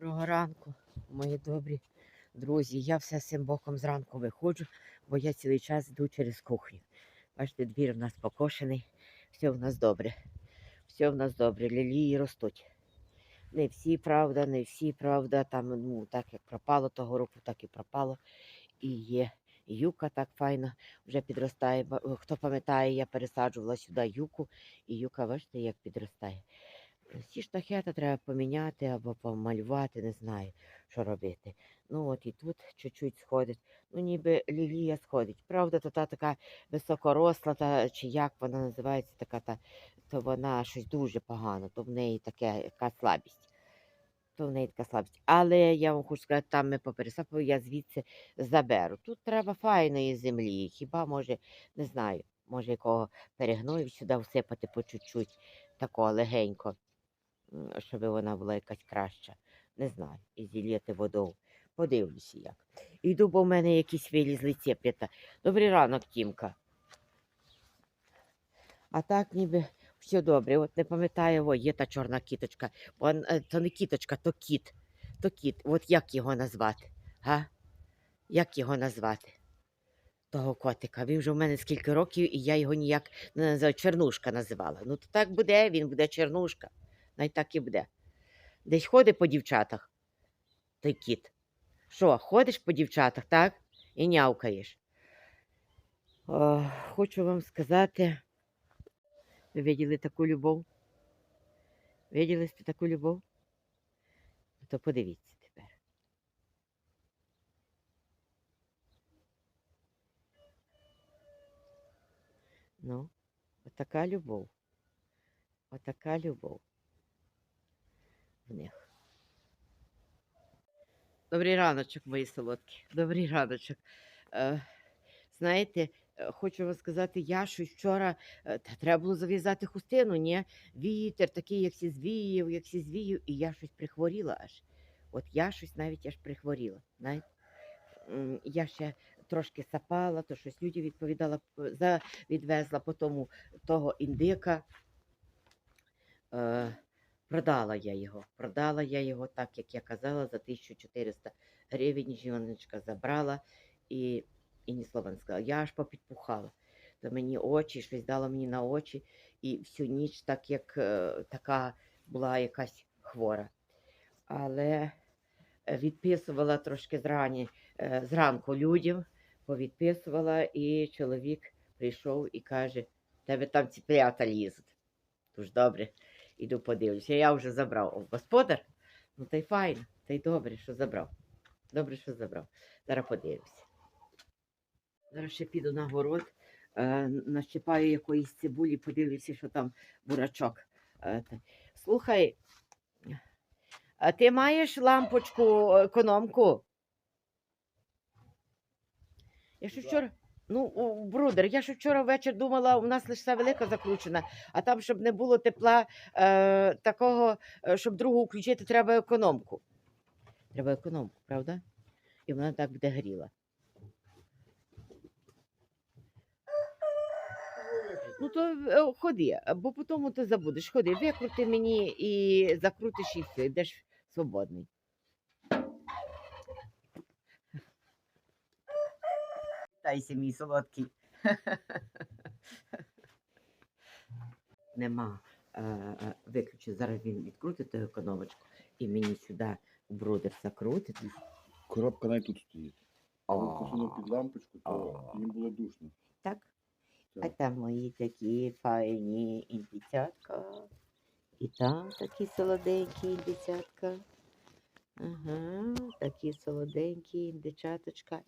Доброго ранку, мої добрі друзі. Я все цим боком зранку виходжу, бо я цілий час йду через кухню. Бачите, двір у нас покошений, все в нас добре. Все в нас добре, лілії ростуть. Не всі, правда, не всі, правда. Там, ну, так як пропало того року, так і пропало. І є юка так файно вже підростає. Хто пам'ятає, я пересаджувала сюди юку, і юка, бачите, як підростає. Ці штахети треба поміняти або помалювати, не знаю, що робити. Ну от і тут чуть-чуть сходить. Ну, ніби лілія сходить. Правда, то та така високоросла, та, чи як вона називається, така та, то вона щось дуже погано, то в неї така яка слабість. То в неї така слабість. Але я вам хочу сказати, там ми попересапали, я звідси заберу. Тут треба файної землі. Хіба може, не знаю, може якого перегною сюди всипати по чуть-чуть, такого легенько щоб вона була якась краща. Не знаю. І зіліти водою. Подивлюся як. Йду, бо в мене якісь вилізли цеплята. Добрий ранок, Тімка. А так ніби все добре. От не пам'ятаю, о, є та чорна кіточка. Вон, е, то не кіточка, то кіт. То кіт. От як його назвати? Га? Як його назвати? Того котика. Він вже в мене скільки років, і я його ніяк не називаю. Чернушка називала. Ну, то так буде, він буде чернушка. Най так і буде. Десь ходить по дівчатах, той кіт. Що, ходиш по дівчатах, так? І нявкаєш. О, хочу вам сказати, ви виділи таку любов? Виділи таку любов? То подивіться тепер. Ну, отака любов. Отака любов в них. Добрий раночок, мої солодкі. Добрий раночок. Е, знаєте, е, хочу вам сказати, я щось вчора е, та треба було зав'язати хустину, ні? Вітер такий, як сі звіяв, як сі звіяв, і я щось прихворіла аж. От я щось навіть аж прихворіла. Знаєте? Я ще трошки сапала, то щось людям відповідала, відвезла по тому того індика. Продала я його. Продала я його, так як я казала, за 1400 гривень. Жіночка забрала і, і ні слова не сказала. Я аж попідпухала. То мені очі, щось дало мені на очі, і всю ніч, так як е, така була якась хвора. Але е, відписувала трошки зрані, е, зранку людям, повідписувала, і чоловік прийшов і каже: тебе там ціплята лізуть. Тож добре іду подивлюся. Я вже забрав О, господар. Ну та й файно, та й добре, що забрав. Добре, що забрав. Зараз подивлюся. Зараз ще піду на город, е, нащипаю якоїсь цибулі, подивлюся, що там бурачок. Е, Слухай, а ти маєш лампочку економку? Я ще вчора. Ну, брудер, я ж вчора ввечері думала, у нас лише велика закручена, а там, щоб не було тепла е, такого, е, щоб другу включити, треба економку. Треба економку, правда? І вона так буде гріла. Ну то е, ходи, бо потім ти забудеш. Ходи, викрути мені і закрутиш і все, йдеш свободний. Тайся, мій солодкий. Нема. Е, е, виключи, зараз він відкрутить ту економочку і мені сюди в брудер закрутить. Коробка навіть тут стоїть. А він під лампочку, то їм було душно. Так? А там мої такі файні індицятка. І там такі солоденькі індицятка. Ага, такі солоденькі індичаточка.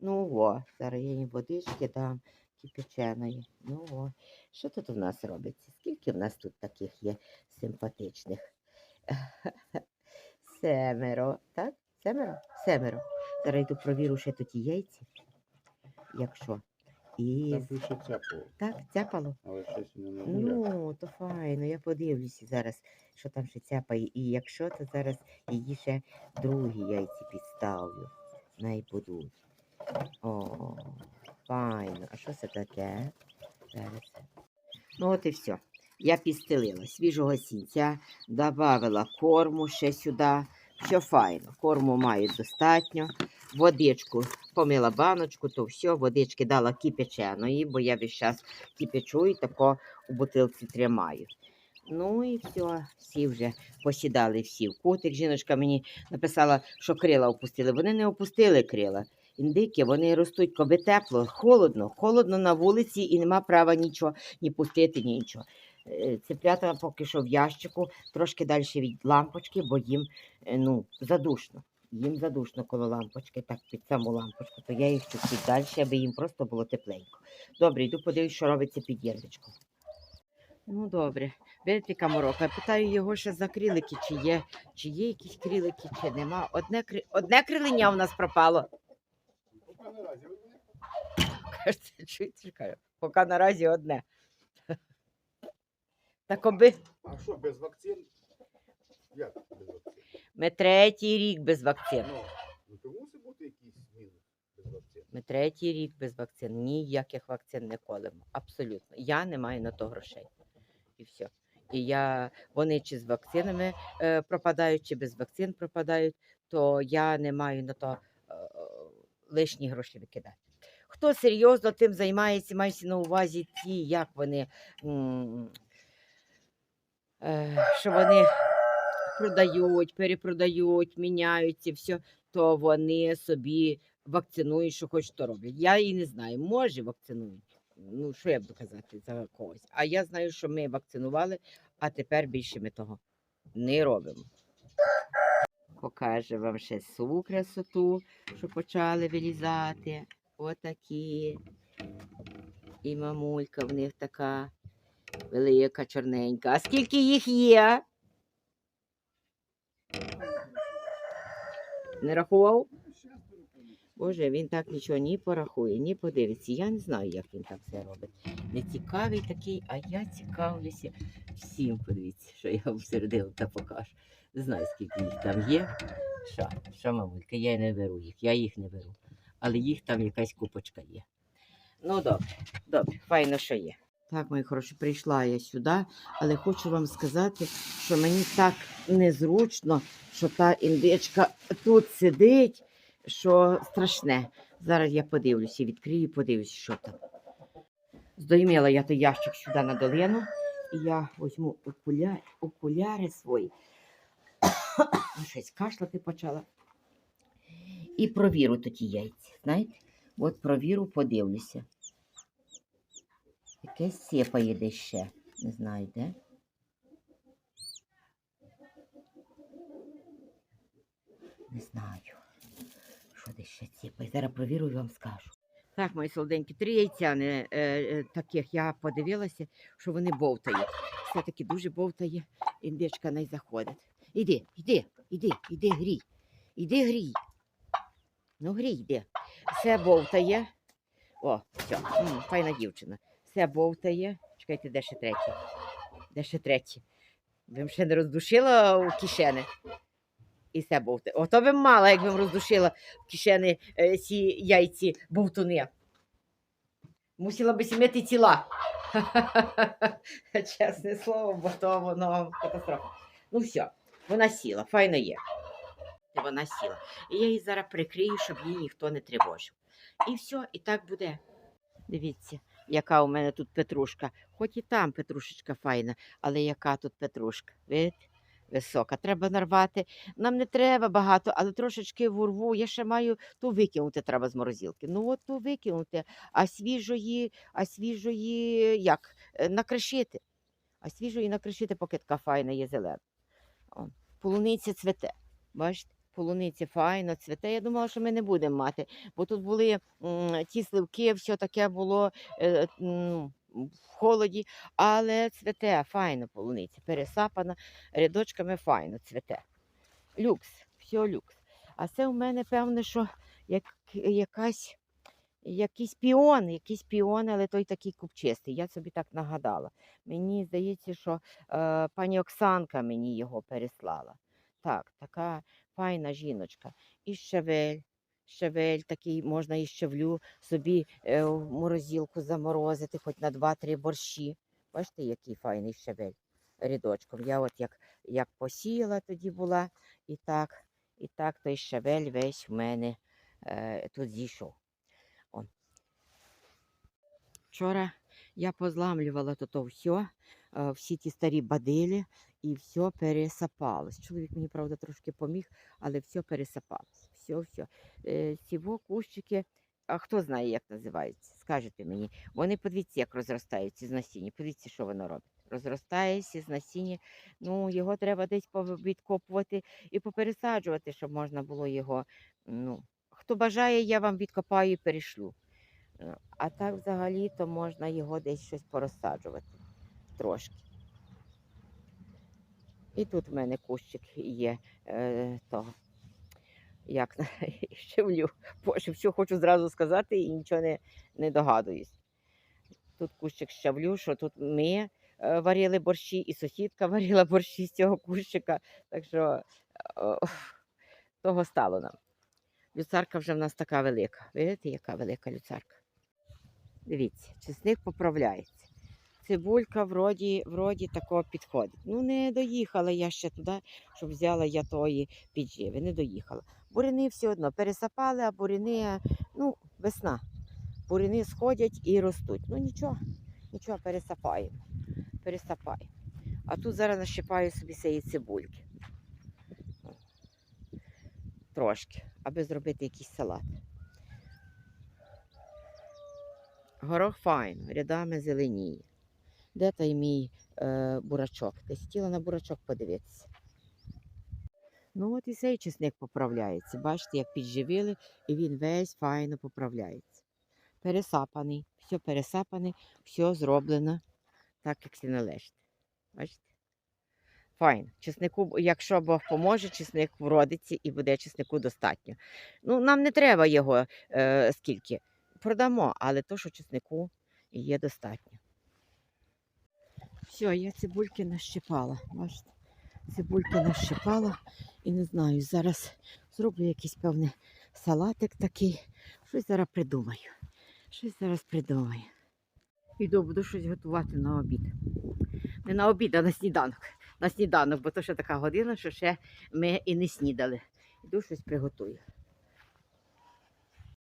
Ну о, зараз я їм водички дам кипяченої. Ну о, що тут у нас робиться? Скільки в нас тут таких є симпатичних? Семеро, так? Семеро? Семеро. Зараз йду провірю ще тут яйці. Якщо. І Там більше цяпало, так, цяпало. але щось не. Ну, то файно, я подивлюся зараз, що там ще цяпає. І якщо, то зараз її ще другі яйці підставлю. Най будуть. О, файно. А що це таке? Ну, от і все. Я підстелила свіжого сінця, додавала корму ще сюди, Все файно. Корму мають достатньо. Водичку помила баночку, то все, водички дала кипяченої, бо я весь час кипячу і тако у бутилці тримаю. Ну і все, всі вже посідали всі в кутик. Жіночка мені написала, що крила опустили. Вони не опустили крила. Індики, вони ростуть, коби тепло, холодно, холодно на вулиці і нема права нічого ні пустити, ні нічого. Е, Цеплята поки що в ящику, трошки далі від лампочки, бо їм е, ну, задушно. Їм задушно коло лампочки, так під саму лампочку, то я їх чуть далі, аби їм просто було тепленько. Добре, йду подивлюсь, що робиться під єрдочком. Ну, добре. Видите, каморока. Я питаю його ще за крилики, чи є, чи є якісь крилики, чи нема. Одне. Одне крилення у нас пропало. Кажете, чуєте, кажу, поки наразі одне. Так оби А що, без вакцин? Як без вакцин? ми третій рік без вакцин. Ну, ну то мусить бути якийсь мінус без вакцин. Ми третій рік без вакцин. Ніяких вакцин не колемо. Абсолютно. Я не маю на то грошей. І все. І я, вони чи з вакцинами е, пропадають, чи без вакцин пропадають, то я не маю на то лишні гроші викидати. Хто серйозно тим займається, мається на увазі ті, як вони, е, що вони продають, перепродають, міняються, все, то вони собі вакцинують, що хоч то роблять. Я і не знаю, може вакцинують. Ну, що я буду казати за когось. А я знаю, що ми вакцинували, а тепер більше ми того не робимо. Покажу вам ще су красоту, що почали вилізати. Отакі. І мамулька в них така велика, чорненька. А скільки їх є? Не рахував? Боже, він так нічого ні порахує, ні подивиться. Я не знаю, як він так все робить. Не цікавий такий, а я цікавлюся всім. Подивіться, що я вам середину та покажу. Не знаю, скільки їх там є. Що, що, мамулька, я не беру їх, я їх не беру. Але їх там якась купочка є. Ну, добре, добре, файно, що є. Так, мої хороші, прийшла я сюди, але хочу вам сказати, що мені так незручно, що та індичка тут сидить, що страшне. Зараз я подивлюся, відкрию, подивлюся, що там. Здойміла я той ящик сюди на долину, і я візьму окуля... окуляри свої. Щось кашляти почала. І провіру тоді яйця. Знаєте? От провіру, подивлюся. Якесь сіпає десь ще. Не знаю, де. Не знаю. Що десь ще сіпає. Зараз провірю і вам скажу. Так, мої солоденькі, три яйця не, е, е, таких я подивилася, що вони бовтають. Все-таки дуже бовтає, індичка не заходить. Іди, іди, іди, іди, грій. Іди грій. Ну, грій, йди. Все бовтає. О, все, м, файна дівчина. Все бовтає. Чекайте, де ще третє? Де ще третє? Ви м ще не роздушила у кишени? І все бовтає. Ото ви мала, як ви роздушила в кишени е, ці яйці бовтуни. Мусила би сімити тіла. Чесне слово, бо то воно катастрофа. Ну все, вона сіла, файно є. Вона сіла. І я її зараз прикрию, щоб її ніхто не тривожив. І все, і так буде. Дивіться, яка у мене тут петрушка. Хоч і там петрушечка файна, але яка тут петрушка? Видите? Висока. Треба нарвати. Нам не треба багато, але трошечки урву. Я ще маю ту викинути треба з морозилки. Ну от ту викинути, а свіжої, а свіжої як? Е, Накришити. А свіжої накришити, поки така файна є зелена. О, полуниця цвете. Бачите? Полуниця файно цвете. Я думала, що ми не будемо мати, бо тут були м, ті сливки, все таке було е, м, в холоді, але цвете файно полуниця, пересапана рядочками файно цвете. Люкс, все люкс. А це у мене, певне, що як, якась, якийсь піон, якийсь піон, але той такий купчистий. Я собі так нагадала. Мені здається, що е, пані Оксанка мені його переслала. Так, така файна жіночка. І щавель. Щавель такий можна і щавлю собі е, в морозилку заморозити, хоч на 2-3 борщі. Бачите, який файний щавель рядочком. Я от як, як посіяла тоді була, і так І так той щавель весь в мене е, тут зійшов. Вчора я позламлювала то все, е, всі ті старі бадилі, і все пересапалось. Чоловік мені, правда, трошки поміг, але все пересапалось. Все, все. Сіво, кущики, а хто знає, як називаються? Скажете мені. Вони подивіться, як розростаються з насіння. Подивіться, що воно робить. Розростається з насіння. Ну, його треба десь відкопувати і попересаджувати, щоб можна було його. Ну, хто бажає, я вам відкопаю і перешлю. Е, А так взагалі то можна його десь щось порозсаджувати трошки. І тут в мене кущик є е, того. Як щавлю. Боже, все хочу зразу сказати і нічого не, не догадуюсь. Тут кущик щавлю, що тут ми е, варили борщі, і сусідка варила борщі з цього кущика. Так що е, того стало нам. Люцарка вже в нас така велика. Видите, яка велика люцарка? Дивіться, чесник поправляється. Цибулька вроді, вроді такого підходить. Ну, не доїхала я ще туди, щоб взяла я тої підживи. Не доїхала. Буряни все одно пересапали, а буряни, ну, весна. Буряни сходять і ростуть. Ну нічого, нічого, пересапаємо. Пересапаємо. А тут зараз нащипаю собі цієї цибульки. Трошки, аби зробити якийсь салат. Горох файно, рядами зеленіє. Де той мій е, бурачок? Десь хотіла на бурачок подивитися. Ну от і цей чесник поправляється. Бачите, як підживили, і він весь файно поправляється. Пересапаний, все пересапане, все зроблено так, як це належить. Бачите? Файно. Чеснику, якщо Бог поможе, чесник вродиться і буде чеснику достатньо. Ну, нам не треба його е, скільки. Продамо, але то, що чеснику є достатньо. Все, я цибульки нащипала. Бачите? Цибульки нащипала і не знаю, зараз зроблю якийсь певний салатик такий. Щось зараз придумаю. Щось зараз придумаю. Іду, буду щось готувати на обід. Не на обід, а на сніданок. На сніданок, бо то ще така година, що ще ми і не снідали. Іду щось приготую.